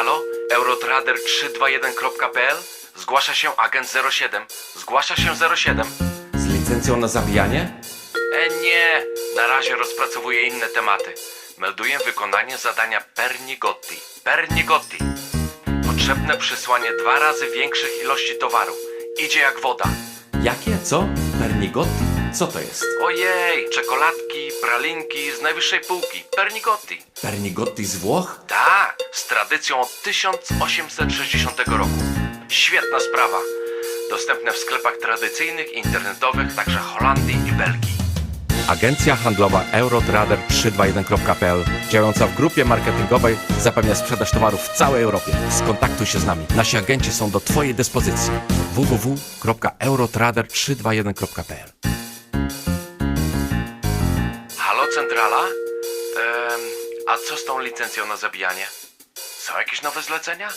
Halo? Eurotrader321.pl? Zgłasza się agent 07. Zgłasza się 07. Z licencją na zabijanie? E nie, na razie rozpracowuję inne tematy. Melduję wykonanie zadania Pernigotti. Pernigotti. Potrzebne przysłanie dwa razy większych ilości towaru. Idzie jak woda. Jakie? Co? Pernigotti? Co to jest? Ojej, czekoladki, pralinki z najwyższej półki. Pernigotti. Pernigotti z Włoch? Tak, tradycją od 1860 roku. Świetna sprawa. Dostępne w sklepach tradycyjnych i internetowych, także Holandii i Belgii. Agencja handlowa Eurotrader321.pl działająca w grupie marketingowej zapewnia sprzedaż towarów w całej Europie. Skontaktuj się z nami. Nasi agenci są do Twojej dyspozycji. www.eurotrader321.pl Halo, centrala? Em, a co z tą licencją na zabijanie? Są jakieś nowe zlecenia?